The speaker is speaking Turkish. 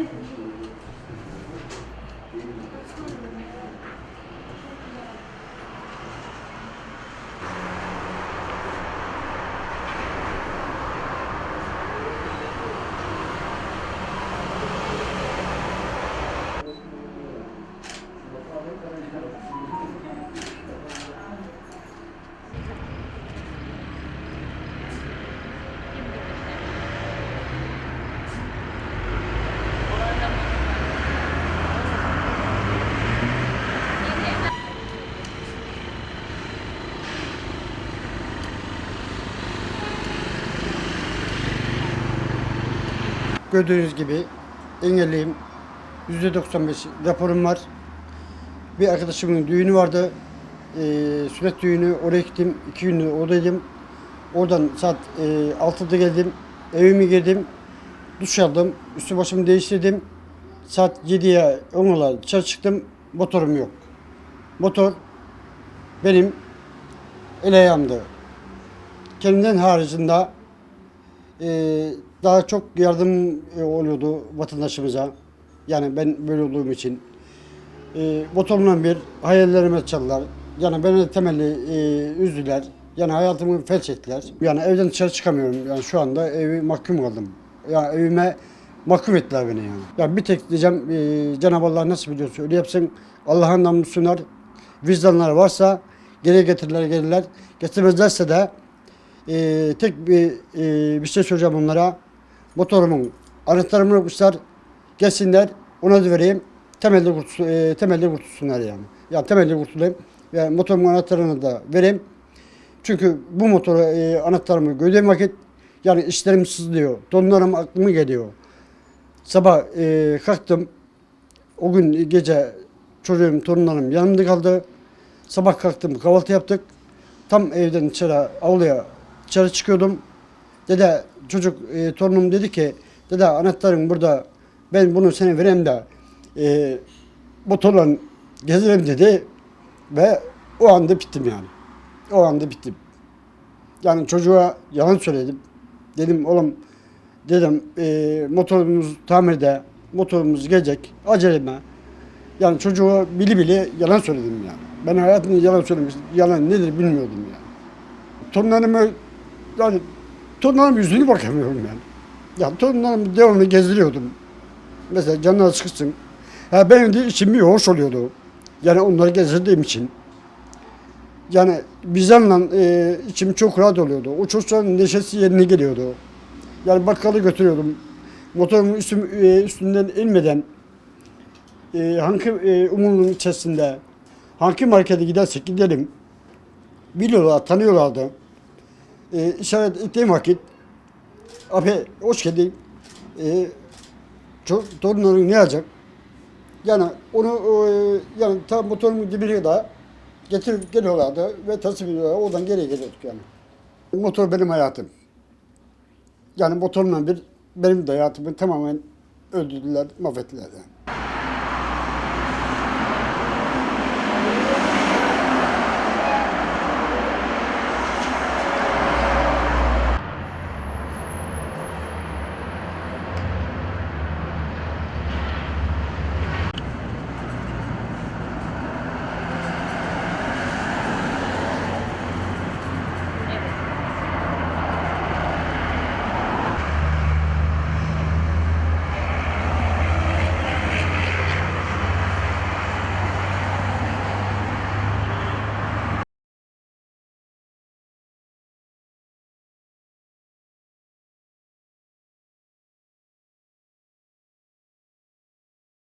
会很注意。Gördüğünüz gibi engelliyim. %95 raporum var. Bir arkadaşımın düğünü vardı. Ee, sünnet düğünü. Oraya gittim. İki günlük oradaydım. Oradan saat e, 6'da geldim. Evime girdim. Duş aldım. Üstü başımı değiştirdim. Saat 7'ye 10'a dışarı çıktım. Motorum yok. Motor benim el ayağımdı. Kendimden haricinde e, daha çok yardım e, oluyordu vatandaşımıza. Yani ben böyle olduğum için. E, motorumla bir hayallerime çaldılar. Yani beni temelli e, üzdüler. Yani hayatımı felç ettiler. Yani evden dışarı çıkamıyorum. Yani şu anda evi mahkum kaldım. Yani evime mahkum ettiler beni yani. Ya bir tek diyeceğim e, Cenab-ı Allah nasıl biliyorsa öyle yapsın. Allah'ın namını sunar. Vicdanları varsa geri getirirler gelirler. Getirmezlerse de e, tek bir, e, bir şey söyleyeceğim onlara. Motorumun anahtarımı yapmışlar. Gelsinler ona da vereyim. Temelde, kurtulsun, e, temelde kurtulsunlar yani. Yani temelde kurtulayım. Yani motorumun anahtarını da vereyim. Çünkü bu motoru e, anahtarımı gördüğüm vakit yani işlerim sızlıyor. Donlarım aklıma geliyor. Sabah e, kalktım. O gün gece çocuğum, torunlarım yanımda kaldı. Sabah kalktım, kahvaltı yaptık. Tam evden içeri, avluya dışarı çıkıyordum. Dede, çocuk, e, torunum dedi ki, dede anahtarın burada, ben bunu sana vereyim de e, motorla gezelim dedi. Ve o anda bittim yani. O anda bittim. Yani çocuğa yalan söyledim. Dedim oğlum, dedim e, motorumuz tamirde, motorumuz gelecek, aceleme. Yani çocuğa bili bili yalan söyledim yani. Ben hayatımda yalan söylemiş, yalan nedir bilmiyordum yani. Torunlarıma, yani torunlarım yüzünü bakamıyorum yani. Ya torunlarımı devamlı gezdiriyordum. Mesela canına sıkışsın. Ha benim de içim bir hoş oluyordu. Yani onları gezdirdiğim için. Yani bizimle e, içim çok rahat oluyordu. O çocukların neşesi yerine geliyordu. Yani bakkalı götürüyordum. Motorumun üstüm, e, üstünden inmeden e, hangi e, umurun içerisinde hangi markete gidersek gidelim biliyorlar, tanıyorlardı. E, işaret ettiğim vakit abi hoş geldin. E, torunların ne yapacak? Yani onu e, yani tam motorumun dibine kadar getirip geliyorlardı ve tasvip ediyorlar. Oradan geriye geliyorduk yani. Motor benim hayatım. Yani motorla bir benim de hayatımı tamamen öldürdüler, mahvettiler yani.